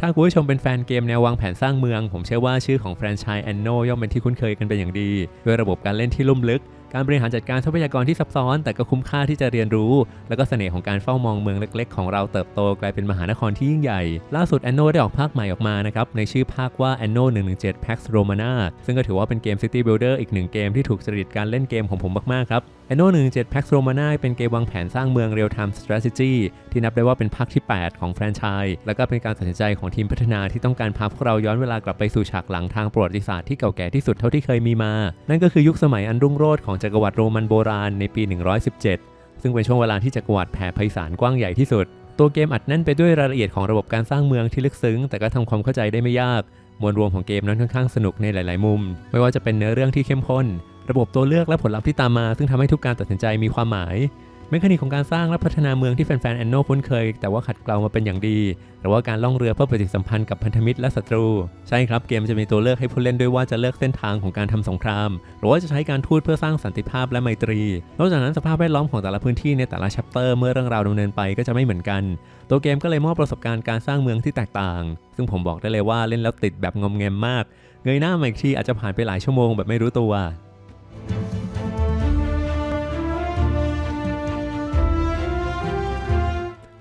ถ้าคุณผู้ชมเป็นแฟนเกมแนววางแผนสร้างเมือง ผมเชื่อว่าชื่อของแฟรนไชส์แอนโนย่อมเป็นที่คุ้นเคยกันเป็นอย่างดี ด้วยระบบการเล่นที่ลุ่มลึก การบริหารจัดการทรัพยากรที่ซับซ้อน แต่ก็คุ้มค่าที่จะเรียนรู้ แล้วก็เสน่ห์ของการเฝ้ามองเมืองเล็ก ๆ ของเราเติบโตกลายเป็นมหานครที่ยิ่งใหญ่ ล่าสุดแอนโนได้ออกภาคใหม่ออกมานะครับในชื่อภาคว่า Anno 117 Pax Romana ซึ่งก็ถือว่าเป็นเกม City Builder อีกหนึ่งเกมที่ถูกจริตการเล่นเกมของผมมากๆครับ Anno 117 Pax Romana เป็นเกมวางแผนสร้างเมือง Real Time Strategy ที่นับได้ว่าเป็นภาคที่ 8 ของแฟรนไชส์แล้วก็เป็นการตัดสินใจของทีมพัฒนาที่ต้องการพาพวกเราย้อนเวลากลับไปสู่ฉากหลังทางประวัติศาสตร์ที่เก่าแก่ที่สุดเท่าที่เคยมีมา นั่นก็คือยุคสมัยอันรุ่งโรจน์ของจักรวรรดิโรมันโบราณในปี 117 ซึ่งเป็นช่วงเวลาที่จักรวรรดิแผ่ไพศาลกว้างใหญ่ที่สุด ตัวเกมอัดแน่นไปด้วยรายละเอียดของระบบการสร้างเมืองที่ลึกซึ้ง แต่ก็ทำความเข้าใจได้ไม่ยาก มวลรวมของเกมนั้นค่อนข้างสนุกในหลาย ๆ มุม ไม่ว่าจะเป็นเนื้อเรื่องที่เข้มข้น ระบบตัวเลือกและผลลัพธ์ที่ตามมา ซึ่งทำให้ทุกการตัดสินใจมีความหมายเมคานิกของการสร้างและพัฒนาเมืองที่แฟนๆแอนโนคุ้นเคย แต่ว่าขัดเกลามาเป็นอย่างดี หรือว่าการล่องเรือเพื่อปฏิสัมพันธ์กับพันธมิตรและศัตรู ใช่ครับเกมจะมีตัวเลือกให้ผู้เล่นด้วยว่าจะเลือกเส้นทางของการทำสงคราม หรือว่าจะใช้การทูตเพื่อสร้างสันติภาพและไมตรี นอกจากนั้นสภาพแวดล้อมของแต่ละพื้นที่ในแต่ละชัปเตอร์เมื่อเรื่องราวดำเนินไปก็จะไม่เหมือนกัน ตัวเกมก็เลยมอบประสบการณ์การสร้างเมืองที่แตกต่าง ซึ่งผมบอกได้เลยว่าเล่นแล้วติดแบบงอมแงมมาก เงยหน้ามาอีกทีอาจจะผ่านไปหลายชั่วโมงแบบไม่รู้ตัว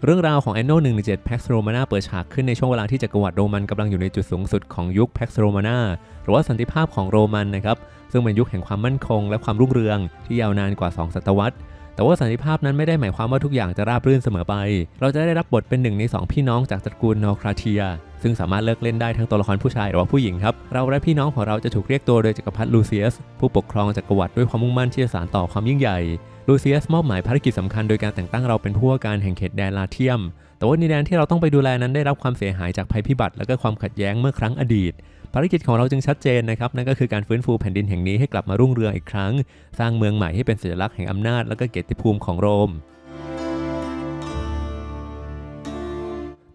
เรื่องราวของ Anno 117 Pax Romana เปิดฉากขึ้นในช่วงเวลาที่จักรวรรดิโรมันกำลังอยู่ในจุดสูงสุดของยุค Pax Romana หรือว่าสันติภาพของโรมันนะครับ ซึ่งเป็นยุคแห่งความมั่นคงและความรุ่งเรืองที่ยาวนานกว่า 2 ศตวรรษ แต่ว่าสันติภาพนั้นไม่ได้หมายความว่าทุกอย่างจะราบรื่นเสมอไป เราจะได้รับบทเป็นหนึ่งใน 2 พี่น้องจากตระกูลนอร์คราเทีย ซึ่งสามารถเลือกเล่นได้ทั้งตัวละครผู้ชายหรือว่าผู้หญิงครับ เราและพี่น้องของเราจะถูกเรียกตัวโดยจักรพรรดิลูเซียส ผู้ปกครองจักรวรรดิด้วยความมุ่งมั่นที่จะสานต่อความยิ่งใหญ่ ลูเซียสมอบหมายภารกิจสำคัญโดยการแต่งตั้งเราเป็นผู้ว่าการแห่งเขตแดนลาเทียม แต่ว่าดินแดนที่เราต้องไปดูแลนั้นได้รับความเสียหายจากภัยพิบัติ และก็ความขัดแย้งเมื่อครั้งอดีต ภารกิจของเราจึงชัดเจนนะครับนั่นก็คือการฟื้นฟูแผ่นดินแห่งนี้ให้กลับมารุ่งเรืองอีกครั้ง สร้างเมืองใหม่ให้เป็นสัญลักษณ์แห่งอำนาจและก็เกียรติภูมิของโรม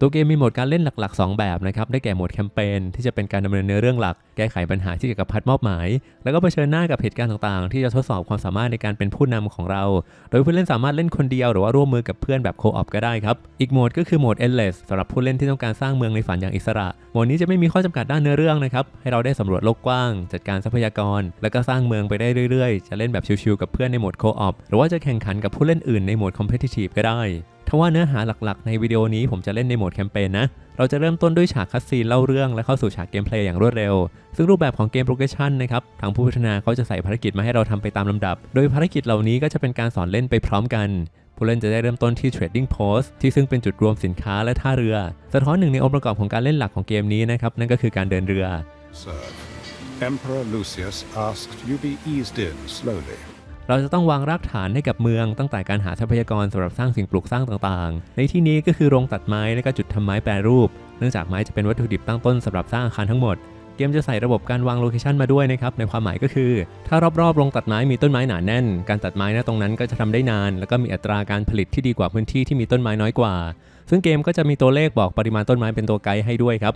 ตัวเกมมีโหมดการเล่นหลัก ๆ 2 แบบนะครับ ได้แก่โหมดแคมเปญที่จะเป็นการดำเนินเนื้อเรื่องหลัก แก้ไขปัญหาที่จักรพรรดิมอบหมาย แล้วก็เผชิญหน้ากับเหตุการณ์ต่างๆ ที่จะทดสอบความสามารถในการเป็นผู้นำของเรา โดยผู้เล่นสามารถเล่นคนเดียวหรือว่าร่วมมือกับเพื่อนแบบโคออปก็ได้ครับ อีกโหมดก็คือโหมด endless สำหรับผู้เล่นที่ต้องการสร้างเมืองในฝันอย่างอิสระ โหมดนี้จะไม่มีข้อจำกัดด้านเนื้อเรื่องนะครับ ให้เราได้สำรวจโลกกว้าง จัดการทรัพยากร แล้วก็สร้างเมืองไปได้เรื่อยๆ จะเล่นแบบชิวๆกับเพื่อนในโหมดโคออปหรือว่าจะแข่งขันกับผู้เล่นอื่นในโหมด competitive ก็ได้ ทว่าเนื้อหาหลักๆ ในวิดีโอนี้ผมจะเล่นในโหมดแคมเปญนะ เราจะเริ่มต้นด้วยฉากคัสซีนเล่าเรื่องและเข้าสู่ฉากเกมเพลย์อย่างรวดเร็ว ซึ่งรูปแบบของเกมโปรเกชันนะครับ ทางผู้พัฒนาเขาจะใส่ภารกิจมาให้เราทำไปตามลำดับ โดยภารกิจเหล่านี้ก็จะเป็นการสอนเล่นไปพร้อมกันผู้เล่นจะได้เริ่มต้นที่ Trading Post ที่ซึ่งเป็นจุดรวมสินค้าและท่าเรือ สะท้อนหนึ่งในองค์ประกอบของการเล่นหลักของเกมนี้นะครับ นั่นก็คือการเดินเรือ Sir, Emperor Lucius asked you be eased in slowly. เราจะต้องวางรากฐานให้กับเมืองตั้งแต่การหาทรัพยากรสำหรับสร้างสิ่งปลูกสร้างต่างๆ ในที่นี้ก็คือโรงตัดไม้และก็จุดทำไม้แปรรูป เนื่องจากไม้จะเป็นวัตถุดิบตั้งต้นสำหรับสร้างอาคารทั้งหมด เกมจะใส่ระบบการวางโลเคชันมาด้วยนะครับ ในความหมายก็คือ ถ้ารอบๆโรงตัดไม้มีต้นไม้หนาแน่น การตัดไม้ณตรงนั้นก็จะทำได้นาน แล้วก็มีอัตราการผลิตที่ดีกว่าพื้นที่ที่มีต้นไม้น้อยกว่า ซึ่งเกมก็จะมีตัวเลขบอกปริมาณต้นไม้เป็นตัวไกด์ให้ด้วยครับ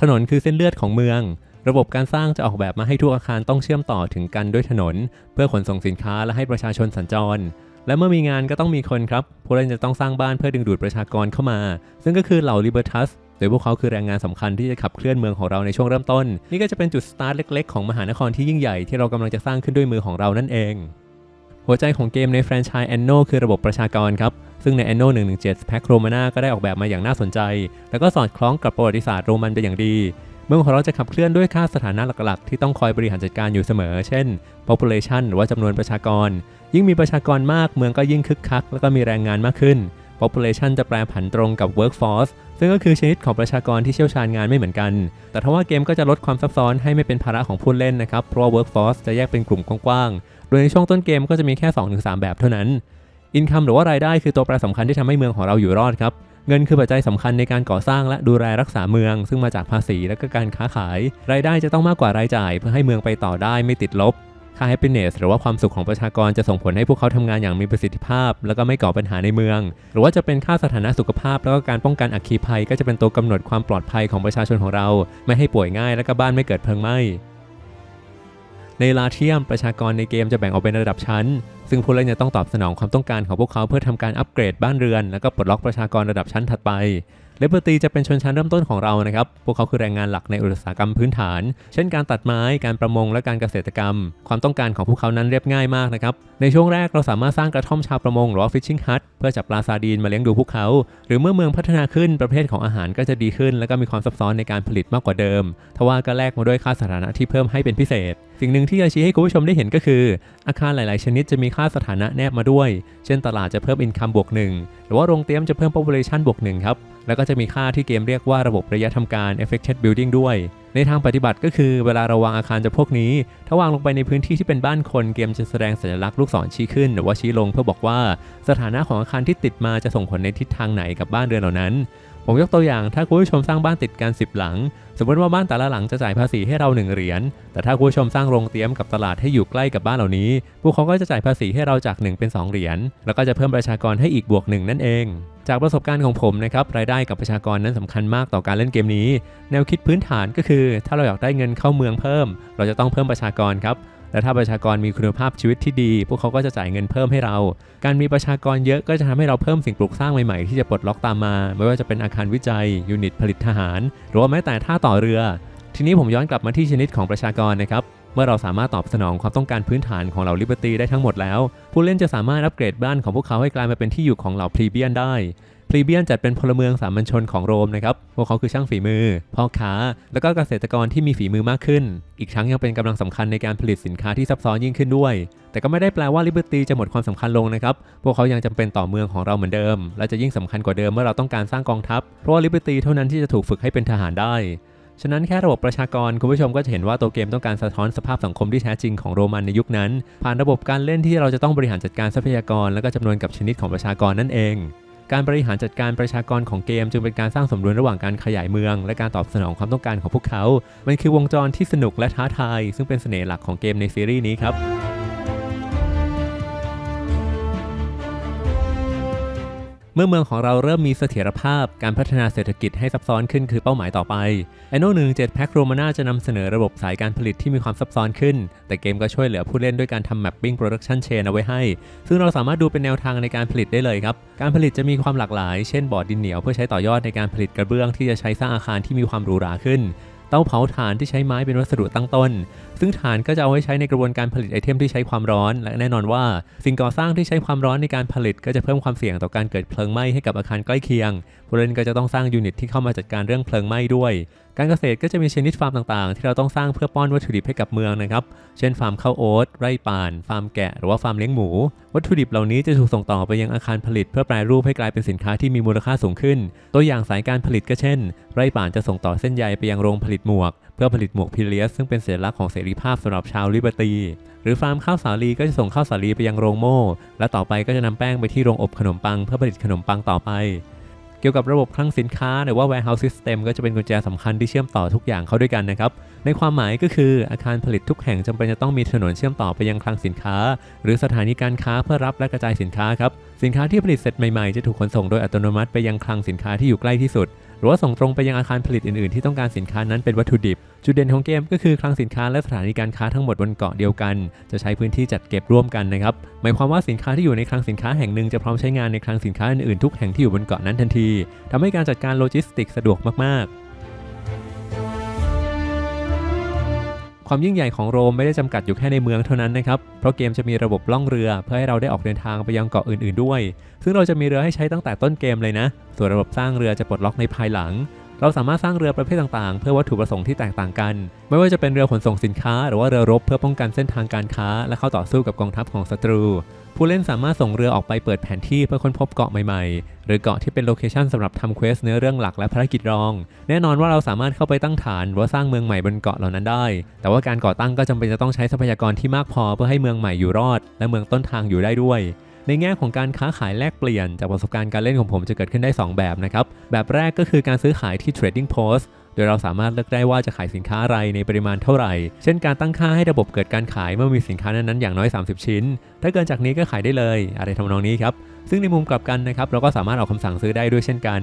ถนนคือเส้นเลือดของเมือง ระบบการสร้างจะออกแบบมาให้ทุกอาคารต้องเชื่อมต่อถึงกันด้วยถนน เพื่อขนส่งสินค้าและให้ประชาชนสัญจร และเมื่อมีงานก็ต้องมีคนครับผู้เล่นจะต้องสร้างบ้านเพื่อดึงดูดประชากรเข้ามา ซึ่งก็คือเหล่าลิเบอร์ทัสโดยพวกเขาคือแรงงานสำคัญที่จะขับเคลื่อนเมืองของเราในช่วงเริ่มต้น นี่ก็จะเป็นจุดสตาร์ทเล็กๆ ของมหานครที่ยิ่งใหญ่ที่เรากำลังจะสร้างขึ้นด้วยมือของเรานั่นเอง หัวใจของเกมในแฟรนไชส์ Anno คือระบบประชากรครับ ซึ่งใน Anno 117 Pax Romana ก็ได้ออกแบบมาอย่างน่าสนใจ แล้วก็สอดคล้องกับประวัติศาสตร์โรมันเป็นอย่างดี เมืองของเราจะขับเคลื่อนด้วยค่าสถานะหลักๆ ที่ต้องคอยบริหารจัดการอยู่เสมอ เช่น population หรือว่าจำนวนประชากร ยิ่งมีประชากรมากเมืองก็ยิ่งคึกคัก แล้วก็มีแรงงานมากขึ้น population จะแปลผันตรงกับ workforce ซึ่งก็คือชนิดของประชากรที่เชี่ยวชาญงานไม่เหมือนกัน แต่ทว่าเกมก็จะลดความซับซ้อนให้ไม่เป็นภาระของผู้เล่นนะครับ เพราะ workforce จะแยกเป็นกลุ่มกว้างๆ โดยในช่วงต้นเกมก็จะมีแค่ 2-3 แบบเท่านั้น income หรือว่ารายได้คือตัวแปรสำคัญที่ทำให้เมืองของเราอยู่รอดครับ เงินคือปัจจัยสำคัญในการก่อสร้างและดูแลรักษาเมือง ซึ่งมาจากภาษีและก็การค้าขาย รายได้จะต้องมากกว่ารายจ่าย เพื่อให้เมืองไปต่อได้ไม่ติดลบค่า happiness หรือว่าความสุขของประชากรจะส่งผลให้พวกเขาทำงานอย่างมีประสิทธิภาพ แล้วก็ไม่ก่อปัญหาในเมือง หรือว่าจะเป็นค่าสถานะสุขภาพ แล้วก็การป้องกันอัคคีภัย ก็จะเป็นตัวกำหนดความปลอดภัยของประชาชนของเรา ไม่ให้ป่วยง่าย และก็บ้านไม่เกิดเพลิงไหม้ ในลาเทียมประชากรในเกมจะแบ่งออกเป็นระดับชั้น ซึ่งผู้เล่นจะต้องตอบสนองความต้องการของพวกเขาเพื่อทำการอัปเกรดบ้านเรือน แล้วก็ปลดล็อกประชากรระดับชั้นถัดไปเลเบอร์ตีจะเป็นชนชั้นเริ่มต้นของเรานะครับ พวกเขาคือแรงงานหลักในอุตสาหกรรมพื้นฐาน เช่นการตัดไม้ การประมง และการเกษตรกรรม ความต้องการของพวกเขานั้นเรียบง่ายมากนะครับ ในช่วงแรกเราสามารถสร้างกระท่อมชาวประมงหรือว่าฟิชชิงฮัทเพื่อจับปลาซาดีนมาเลี้ยงดูพวกเขา หรือเมื่อเมืองพัฒนาขึ้นประเภทของอาหารก็จะดีขึ้น และก็มีความซับซ้อนในการผลิตมากกว่าเดิม ทว่าก็แลกมาด้วยค่าสถานะที่เพิ่มให้เป็นพิเศษ สิ่งหนึ่งที่จะชี้ให้คุณผู้ชมได้เห็นก็คือ อาคารหลาย ๆ ชนิดจะมีค่าสถานะแนบมาด้วย เช่นตลาดจะเพิ่มอินคัมบวกหนึ่งหรือว่าโรงเตรียมจะเพิ่ม population บวกหนึ่งครับ แล้วก็จะมีค่าที่เกมเรียกว่าระบบระยะทำการ affected building ด้วย ในทางปฏิบัติก็คือเวลาเราวางอาคารจะพวกนี้ ถ้าวางลงไปในพื้นที่ที่เป็นบ้านคนเกมจะแสดงสัญลักษณ์ลูกศรชี้ขึ้น หรือว่าชี้ลงเพื่อบอกว่า สถานะของอาคารที่ติดมาจะส่งผลในทิศทางไหนกับบ้านเรือนเหล่านั้น ผมยกตัวอย่างถ้าคุณผู้ชมสร้างบ้านติดกัน 10 หลัง สมมติว่าบ้านแต่ละหลังจะจ่ายภาษีให้เรา1เหรียญแต่ถ้าคุณผู้ชมสร้างโรงเตรียมกับตลาดให้อยู่ใกล้กับบ้านเหล่านี้ พวกเขาก็จะจ่ายภาษีให้เราจาก 1 เป็น 2 เหรียญแล้วก็จะเพิ่มประชากรให้อีกบวกหนึ่งนั่นเอง จากประสบการณ์ของผมนะครับรายได้กับประชากรนั้นสำคัญมากต่อการเล่นเกมนี้ แนวคิดพื้นฐานก็คือ ถ้าเราอยากได้เงินเข้าเมืองเพิ่ม เราจะต้องเพิ่มประชากรครับ และถ้าประชากรมีคุณภาพชีวิตที่ดี พวกเขาก็จะจ่ายเงินเพิ่มให้เรา การมีประชากรเยอะก็จะทำให้เราเพิ่มสิ่งปลูกสร้างใหม่ๆ ที่จะปลดล็อกตามมา ไม่ว่าจะเป็นอาคารวิจัย ยูนิตผลิตทหาร หรือว่าแม้แต่ท่าต่อเรือ ทีนี้ผมย้อนกลับมาที่ชนิดของประชากรนะครับเมื่อเราสามารถตอบสนองความต้องการพื้นฐานของเหล่าลิเบอร์ตีได้ทั้งหมดแล้ว ผู้เล่นจะสามารถอัปเกรดบ้านของพวกเขาให้กลายมาเป็นที่อยู่ของเหล่าพรีเบียนได้ พรีเบียนจัดเป็นพลเมืองสามัญชนของโรมนะครับ พวกเขาคือช่างฝีมือ พ่อค้า แล้วก็เกษตรกรที่มีฝีมือมากขึ้น อีกทั้งยังเป็นกำลังสำคัญในการผลิตสินค้าที่ซับซ้อนยิ่งขึ้นด้วย แต่ก็ไม่ได้แปลว่าลิเบอร์ตีจะหมดความสำคัญลงนะครับ พวกเขายังจำเป็นต่อเมืองของเราเหมือนเดิม และจะยิ่งสำคัญกว่าเดิมเมื่อเราต้องการสร้างกองทัพ เพราะว่าลิเบอร์ตีเท่านั้นที่จะถูกฝึกให้เป็นทหารได้ ฉะนั้นแค่ระบบประชากรคุณผู้ชมก็จะเห็นว่าตัวเกมต้องการสะท้อนสภาพสังคมที่แท้จริงของโรมันในยุคนั้น ผ่านระบบการเล่นที่เราจะต้องบริหารจัดการทรัพยากร และก็จำนวนกับชนิดของประชากรนั่นเอง การบริหารจัดการประชากรของเกม จึงเป็นการสร้างสมดุลระหว่างการขยายเมือง และการตอบสนองความต้องการของพวกเขา มันคือวงจรที่สนุกและท้าทาย ซึ่งเป็นเสน่ห์หลักของเกมในซีรีส์นี้ครับ เมื่อเมืองของเราเริ่มมีเสถียรภาพการพัฒนาเศรษฐกิจให้ซับซ้อนขึ้นคือเป้าหมายต่อไปไอโน่หนึ่งเจ็ดแพ็กโรมาน่าจะนำเสนอระบบสายการผลิตที่มีความซับซ้อนขึ้น แต่เกมก็ช่วยเหลือผู้เล่นด้วยการทำ mapping production chain เอาไว้ให้ ซึ่งเราสามารถดูเป็นแนวทางในการผลิตได้เลยครับ การผลิตจะมีความหลากหลาย เช่นบอร์ดดินเหนียวเพื่อใช้ต่อยอดในการผลิตกระเบื้องที่จะใช้สร้างอาคารที่มีความหรูหราขึ้น เตาเผาถ่านที่ใช้ไม้เป็นวัสดุตั้งต้น ซึ่งถ่านก็จะเอาไว้ใช้ในกระบวนการผลิตไอเทมที่ใช้ความร้อน และแน่นอนว่า สิ่งก่อสร้างที่ใช้ความร้อนในการผลิตก็จะเพิ่มความเสี่ยงต่อการเกิดเพลิงไหม้ให้กับอาคารใกล้เคียงผู้เล่นก็จะต้องสร้างยูนิตที่เข้ามาจัดการเรื่องเพลิงไหม้ด้วย การเกษตรก็จะมีชนิดฟาร์มต่างๆ ที่เราต้องสร้างเพื่อป้อนวัตถุดิบให้กับเมืองนะครับ เช่นฟาร์มข้าวโอ๊ตไร่ป่าน ฟาร์มแกะ หรือว่าฟาร์มเลี้ยงหมู วัตถุดิบเหล่านี้จะถูกส่งต่อไปยังอาคารผลิต เพื่อแปรรูปให้กลายเป็นสินค้าที่มีมูลค่าสูงขึ้น ตัวอย่างสายการผลิตก็เช่น ไร่ป่านจะส่งต่อเส้นใยไปยังโรงผลิตหมวก เพื่อผลิตหมวกพิเลียสซึ่งเป็นสัญลักษณ์ของเสรีภาพสำหรับชาวลิเบอร์ตีหรือฟาร์มข้าวสาลีก็จะส่งข้าวสาลีไปยังโรงโม่และต่อไปก็จะนำแป้งไปที่โรงอบขนมปัง เพื่อผลิตขนมปังต่อไป เกี่ยวกับระบบคลังสินค้า หรือว่า warehouse system ก็จะเป็นกุญแจสำคัญที่เชื่อมต่อทุกอย่างเข้าด้วยกันนะครับ ในความหมายก็คืออาคารผลิตทุกแห่งจำเป็นจะต้องมีถนนเชื่อมต่อไปยังคลังสินค้า หรือสถานีการค้าเพื่อรับและกระจายสินค้าครับ สินค้าที่ผลิตเสร็จใหม่ๆ จะถูกขนส่งโดยอัตโนมัติไปยังคลังสินค้าที่อยู่ใกล้ที่สุด หรือว่าส่งตรงไปยังอาคารผลิตอื่นๆ ที่ต้องการสินค้านั้นเป็นวัตถุดิบ จุดเด่นของเกมก็คือคลังสินค้าและสถานีการค้าทั้งหมดบนเกาะเดียวกัน จะใช้พื้นที่จัดเก็บร่วมกันนะครับ หมายความว่าสินค้าที่อยู่ในคลังสินค้าแห่งหนึ่งจะพร้อมใช้งานในคลังสินค้าอื่นๆทุกแห่งที่อยู่บนเกาะนั้นทันทีทำให้การจัดการโลจิสติกสะดวกมากๆ ความยิ่งใหญ่ของโรมไม่ได้จำกัดอยู่แค่ในเมืองเท่านั้นนะครับ เพราะเกมจะมีระบบล่องเรือเพื่อให้เราได้ออกเดินทางไปยังเกาะอื่นๆด้วย ซึ่งเราจะมีเรือให้ใช้ตั้งแต่ต้นเกมเลยนะ ส่วนระบบสร้างเรือจะปลดล็อกในภายหลัง เราสามารถสร้างเรือประเภทต่างๆ เพื่อวัตถุประสงค์ที่แตกต่างกัน ไม่ว่าจะเป็นเรือขนส่งสินค้า หรือว่าเรือรบเพื่อป้องกันเส้นทางการค้า และเข้าต่อสู้กับกองทัพของศัตรู ผู้เล่นสามารถส่งเรือออกไปเปิดแผนที่เพื่อค้นพบเกาะใหม่ๆ หรือเกาะที่เป็นโลเคชันสำหรับทำเควสเนื้อเรื่องหลักและภารกิจรอง แน่นอนว่าเราสามารถเข้าไปตั้งฐานหรือว่าสร้างเมืองใหม่บนเกาะเหล่านั้นได้ แต่ว่าการก่อตั้งก็จำเป็นจะต้องใช้ทรัพยากรที่มากพอเพื่อให้เมืองใหม่อยู่รอด และเมืองต้นทางอยู่ได้ด้วย ในแง่ของการค้าขายแลกเปลี่ยน จากประสบการณ์การเล่นของผมจะเกิดขึ้นได้ 2 แบบนะครับ แบบแรกก็คือการซื้อขายที่ Trading Post โดยเราสามารถเลือกได้ว่าจะขายสินค้าอะไรในปริมาณเท่าไหร่ เช่นการตั้งค่าให้ระบบเกิดการขายเมื่อมีสินค้านั้นๆอย่างน้อย 30 ชิ้น ถ้าเกินจากนี้ก็ขายได้เลย อะไรทำนองนี้ครับ ซึ่งในมุมกลับกันนะครับเราก็สามารถออกคำสั่งซื้อได้ด้วยเช่นกัน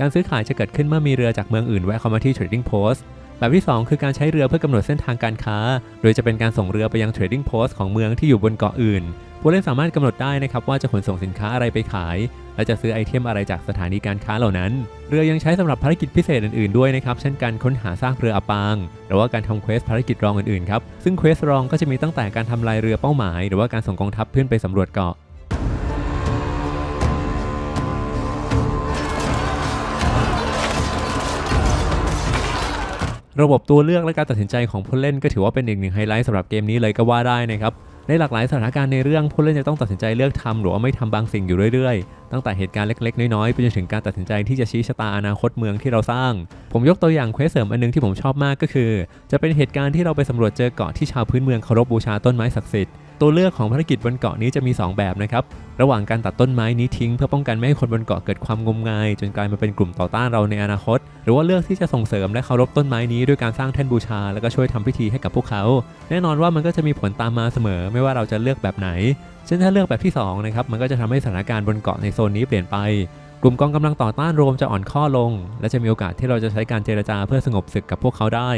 การซื้อขายจะเกิดขึ้นเมื่อมีเรือจากเมืองอื่นแวะเข้ามาที่ Trading Post แบบที่ 2 คือการใช้เรือเพื่อกำหนดเส้นทางการค้า โดยจะเป็นการส่งเรือไปยัง trading post ของเมืองที่อยู่บนเกาะอื่น ผู้เล่นสามารถกำหนดได้นะครับว่าจะขนส่งสินค้าอะไรไปขาย และจะซื้อไอเทมอะไรจากสถานีการค้าเหล่านั้น เรือยังใช้สำหรับภารกิจพิเศษอื่นๆด้วยนะครับ เช่นการค้นหาซากเรืออับปาง หรือว่าการทำเควสภารกิจรองอื่นๆครับ ซึ่งเควสรองก็จะมีตั้งแต่การทำลายเรือเป้าหมาย หรือว่าการส่งกองทัพขึ้นไปสำรวจเกาะ ระบบตัวเลือกและการตัดสินใจของผู้เล่นก็ถือว่าเป็นอีกหนึ่งไฮไลท์สำหรับเกมนี้เลยก็ว่าได้นะครับในหลากหลายสถานการณ์ในเรื่องผู้เล่นจะต้องตัดสินใจเลือกทำหรือว่าไม่ทำบางสิ่งอยู่เรื่อยๆ ตั้งแต่เหตุการณ์เล็กๆ น้อยๆ ไปจนถึงการตัดสินใจที่จะชี้ชะตาอนาคตเมืองที่เราสร้าง ผมยกตัวอย่างเควสเสริมอันนึงที่ผมชอบมากก็คือ จะเป็นเหตุการณ์ที่เราไปสำรวจเจอเกาะที่ชาวพื้นเมืองเคารพบูชาต้นไม้ศักดิ์สิทธิ์ ตัวเลือกของภารกิจบนเกาะนี้จะมี 2 แบบนะครับ ระหว่างการตัดต้นไม้นี้ทิ้ง เพื่อป้องกันไม่ให้คนบนเกาะเกิดความงมงาย จนกลายมาเป็นกลุ่มต่อต้านเราในอนาคต หรือว่าเลือกที่จะส่งเสริมและเคารพต้นไม้นี้ด้วยการสร้างแท่นบูชา แล้วก็ช่วยทำพิธีให้กับพวกเขา แน่นอนว่ามันก็จะมีผลตามมาเสมอ ไม่ว่าเราจะเลือกแบบไหนเช่นถ้าเลือกแบบที่สองนะครับมันก็จะทำให้สถานการณ์บนเกาะในโซนนี้เปลี่ยนไปกลุ่มกองกำลังต่อต้านโรมจะอ่อนข้อลง และจะมีโอกาสที่เราจะใช้การเจรจาเพื่อสงบศึกกับพวกเขาได้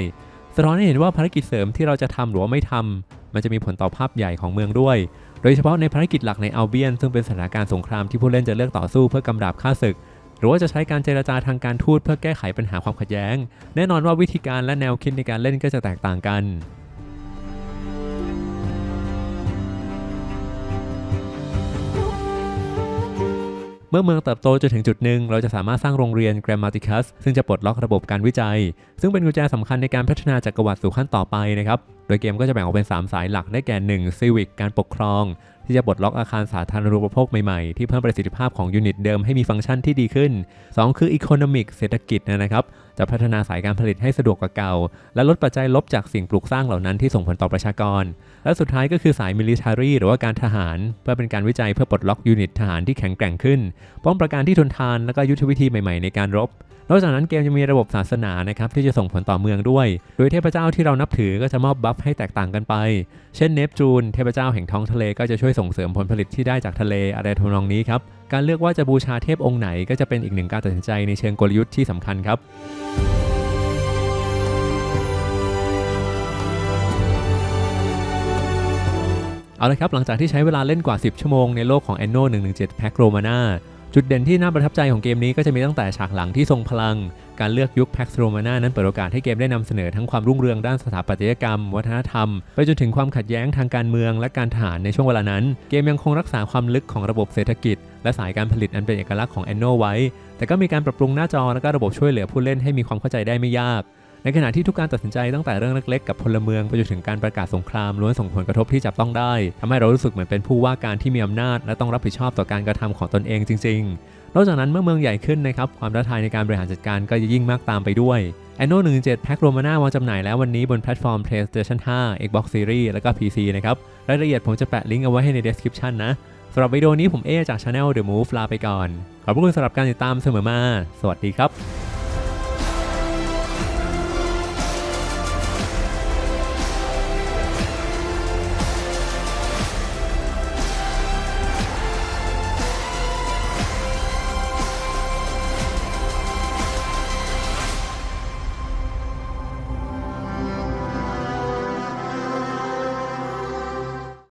สะท้อนให้เห็นว่าภารกิจเสริมที่เราจะทำหรือว่าไม่ทำ มันจะมีผลต่อภาพใหญ่ของเมืองด้วย โดยเฉพาะในภารกิจหลักในอัลเบียน ซึ่งเป็นสถานการณ์สงครามที่ผู้เล่นจะเลือกต่อสู้เพื่อกำราบฆ่าศึก หรือว่าจะใช้การเจรจาทางการทูตเพื่อแก้ไขปัญหาความขัดแย้ง แน่นอนว่าวิธีการและแนวคิดในการเล่นก็จะแตกต่างกัน เมื่อเมืองเติบโตจนถึงจุดหนึ่ง เราจะสามารถสร้างโรงเรียน Grammaticus ซึ่งจะปลดล็อกระบบการวิจัย ซึ่งเป็นกุญแจสำคัญในการพัฒนาจักรวรรดิสู่ขั้นต่อไปนะครับ โดยเกมก็จะแบ่งออกเป็น 3 สายหลักได้แก่ 1 Civic การปกครอง ที่จะปลดล็อกอาคารสาธารณูปโภคใหม่ๆ ที่เพิ่มประสิทธิภาพของยูนิตเดิมให้มีฟังก์ชันที่ดีขึ้น 2 คือ Economic เศรษฐกิจนะครับ จะพัฒนาสายการผลิตให้สะดวกกว่าเก่า และลดปัจจัยลบจากสิ่งปลูกสร้างเหล่านั้นที่ส่งผลต่อประชากร และสุดท้ายก็คือสาย Military หรือว่าการทหาร เพื่อเป็นการวิจัยเพื่อปลดล็อกยูนิตทหารที่แข็งแกร่งขึ้น ป้องประการที่ทนทานและก็ยุทธวิธีใหม่ๆในการรบนอกจากนั้นเกมยังมีระบบศาสนานะครับที่จะส่งผลต่อเมืองด้วย โดยเทพเจ้าที่เรานับถือก็จะมอบบัฟให้แตกต่างกันไป เช่นเนปจูนเทพเจ้าแห่งท้องทะเลก็จะช่วยส่งเสริมผลผลิตที่ได้จากทะเลอะไรทำนองนี้ครับ การเลือกว่าจะบูชาเทพองค์ไหนก็จะเป็นอีกหนึ่งการตัดสินใจในเชิงกลยุทธ์ที่สำคัญครับ เอาละครับหลังจากที่ใช้เวลาเล่นกว่า 10 ชั่วโมงในโลกของ Anno 117 Pack Romana จุดเด่นที่น่าประทับใจของเกมนี้ก็จะมีตั้งแต่ฉากหลังที่ทรงพลัง การเลือกยุค Pax Romana นั้นเปิดโอกาสให้เกมได้นำเสนอทั้งความรุ่งเรืองด้านสถาปัตยกรรม วัฒนธรรม ไปจนถึงความขัดแย้งทางการเมืองและการทหารในช่วงเวลานั้น เกมยังคงรักษาความลึกของระบบเศรษฐกิจ และสายการผลิตอันเป็นเอกลักษณ์ของ Anno ไว้ แต่ก็มีการปรับปรุงหน้าจอและก็ระบบช่วยเหลือผู้เล่นให้มีความเข้าใจได้ไม่ยาก ในขณะที่ทุกการตัดสินใจตั้งแต่เรื่องเล็กๆกับพลเมืองไปจนถึงการประกาศสงครามล้วนส่งผลกระทบที่จับต้องได้ทำให้เรารู้สึกเหมือนเป็นผู้ว่าการที่มีอำนาจ และต้องรับผิดชอบต่อการกระทำของตนเองจริง ๆ นอกจากนั้นเมื่อเมืองใหญ่ขึ้นนะครับความท้าทายในการบริหารจัดการก็จะยิ่งมากตามไปด้วย Anno 17 Pack Romana วางจำหน่ายแล้ววันนี้บนแพลตฟอร์ม PlayStation 5 Xbox Series และก็ PC นะครับ รายละเอียดผมจะแปะลิงก์เอาไว้ให้ใน description นะสำหรับวิดีโอนี้ผมเอจาก Channel The Move ลาไปก่อน ขอบคุณสำหรับการติดตามเสมอมา สวัสดีครับ